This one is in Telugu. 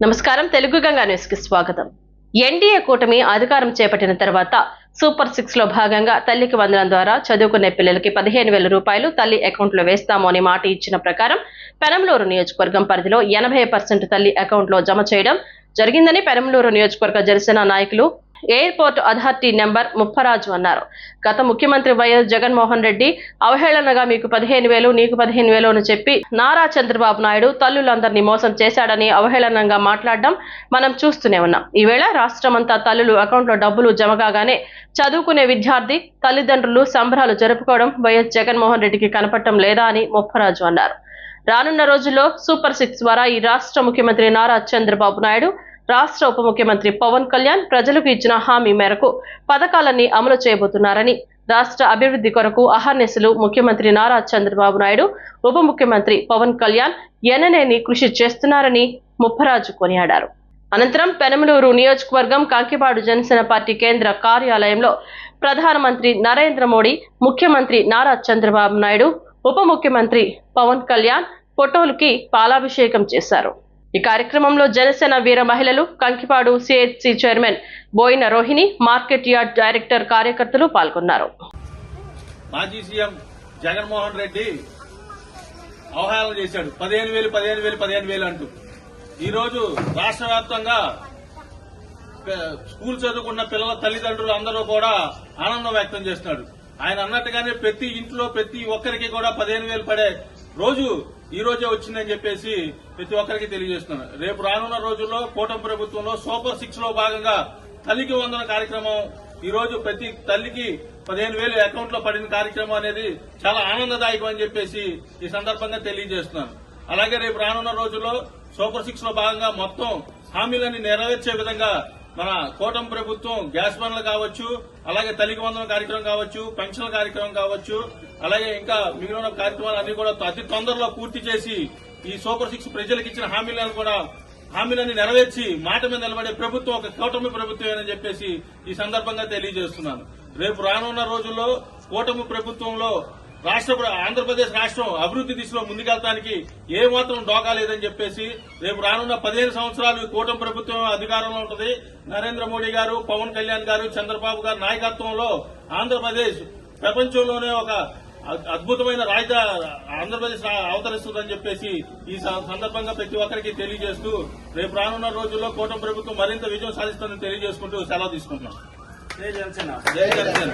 నమస్కారం తెలుగు గంగా న్యూస్కి స్వాగతం. ఎన్డీఏ కూటమి అధికారం చేపట్టిన తర్వాత సూపర్ సిక్స్లో భాగంగా తల్లికి వందనం ద్వారా చదువుకునే పిల్లలకి పదిహేను వేల రూపాయలు తల్లి అకౌంట్లో వేస్తాము అని మాట ఇచ్చిన ప్రకారం పెనంలూరు నియోజకవర్గం పరిధిలో ఎనభై పర్సెంట్ తల్లి అకౌంట్లో జమ చేయడం జరిగిందని పెనంలూరు నియోజకవర్గ జనసేన నాయకులు ఎయిర్పోర్ట్ అథారిటీ నెంబర్ ముప్పరాజు అన్నారు. గత ముఖ్యమంత్రి వైఎస్ జగన్మోహన్ రెడ్డి అవహేళనగా మీకు పదిహేను వేలు నీకు పదిహేను వేలు అని చెప్పి నారా చంద్రబాబు నాయుడు తల్లులందరినీ మోసం చేశాడని అవహేళనంగా మాట్లాడడం మనం చూస్తూనే ఉన్నాం. ఈవేళ రాష్ట్రమంతా తల్లులు అకౌంట్లో డబ్బులు జమ కాగానే చదువుకునే విద్యార్థి తల్లిదండ్రులు సంబరాలు జరుపుకోవడం వైఎస్ జగన్మోహన్ రెడ్డికి కనపడటం లేదా అని ముప్పరాజు అన్నారు. రానున్న రోజుల్లో సూపర్ సిక్స్ ద్వారా ఈ రాష్ట్ర ముఖ్యమంత్రి నారా చంద్రబాబు నాయుడు రాష్ట్ర ఉప ముఖ్యమంత్రి పవన్ కళ్యాణ్ ప్రజలకు ఇచ్చిన హామీ మేరకు పథకాలన్నీ అమలు చేయబోతున్నారని రాష్ట్ర అభివృద్ధి కొరకు అహర్నిశలు ముఖ్యమంత్రి నారా చంద్రబాబు నాయుడు ఉప ముఖ్యమంత్రి పవన్ కళ్యాణ్ ఎననేని కృషి చేస్తున్నారని ముప్పరాజు కొనియాడారు. అనంతరం పెనమలూరు నియోజకవర్గం కాకిపాడు జనసేన పార్టీ కేంద్ర కార్యాలయంలో ప్రధానమంత్రి నరేంద్ర మోడీ ముఖ్యమంత్రి నారా చంద్రబాబు నాయుడు ఉప ముఖ్యమంత్రి పవన్ కళ్యాణ్ ఫోటోలకి పాలాభిషేకం చేశారు. ఈ కార్యక్రమంలో జనసేన వీర మహిళలు Kankipadu C H C chairman Boyina Rohini market yard director కార్యకర్తలు పాల్గొన్నారు. మాజీ సీఎం జగన్మోహన్ రెడ్డి అవహేళన చేశాడు. పదిహేను వేలు పదిహేను వేలు పదిహేను వేలు అంటూ. ఈరోజు రాష్ట్ర వ్యాప్తంగా స్కూల్ చదువుకున్న పిల్లల తల్లిదండ్రులు అందరూ కూడా ఆనందం వ్యక్తం చేస్తున్నాడు. ఆయన అన్నట్టుగానే ప్రతి ఇంట్లో ప్రతి ఒక్కరికి కూడా పదిహేను వేలు పడే రోజు ఈ రోజే వచ్చిందని చెప్పేసి ప్రతి ఒక్కరికి తెలియజేస్తున్నాను. రేపు రానున్న రోజుల్లో కూటమి ప్రభుత్వంలో సూపర్ సిక్స్లో భాగంగా తల్లికి వందన కార్యక్రమం ఈ రోజు ప్రతి తల్లికి పదిహేను వేలు అకౌంట్లో పడిన కార్యక్రమం అనేది చాలా ఆనందదాయకం అని చెప్పేసి ఈ సందర్భంగా తెలియజేస్తున్నాను. అలాగే రేపు రానున్న రోజుల్లో సూపర్ సిక్స్లో భాగంగా మొత్తం హామీలన్నీ నెరవేర్చే విధంగా మన కూటమి ప్రభుత్వం గ్యాస్ బండ్లు కావచ్చు అలాగే తల్లికి వందన కార్యక్రమం కావచ్చు పెన్షన్ల కార్యక్రమం కావచ్చు అలాగే ఇంకా మిగిలిన కార్యక్రమాలు అన్ని కూడా అతి తొందరలో పూర్తి చేసి ఈ సూపర్ సిక్స్ ప్రజలకు ఇచ్చిన హామీలను కూడా హామీలన్నీ నెరవేర్చి మాట మీద నిలబడే ప్రభుత్వం ఒక కూటమి ప్రభుత్వమేనని చెప్పేసి ఈ సందర్భంగా తెలియజేస్తున్నాను. రేపు రానున్న రోజుల్లో కూటమి ప్రభుత్వంలో రాష్ట్ర ప్ర- ఆంధ్రప్రదేశ్ రాష్ట్రం అభివృద్ధి దిశలో ముందుకెళ్తానికి ఏ మాత్రం డోకా లేదని చెప్పేసి రేపు రానున్న పదిహేను సంవత్సరాలు కూటమి ప్రభుత్వం అధికారంలో ఉంటుంది. నరేంద్ర మోడీ గారు పవన్ కళ్యాణ్ గారు చంద్రబాబు గారి నాయకత్వంలో ఆంధ్రప్రదేశ్ ప్రపంచంలోనే ఒక అద్- అద్భుతమైన రాజధా ఆంధ్రప్రదేశ్ అవతరిస్తుందని చెప్పేసి ఈ సందర్భంగా ప్రతి ఒక్కరికి తెలియజేస్తూ రేపు రానున్న రోజుల్లో కూటమి ప్రభుత్వం మరింత విజయం సాధిస్తుందని తెలియజేసుకుంటూ సెలవు తీసుకుంటున్నాం. జై జనసేన. జై జనసేన.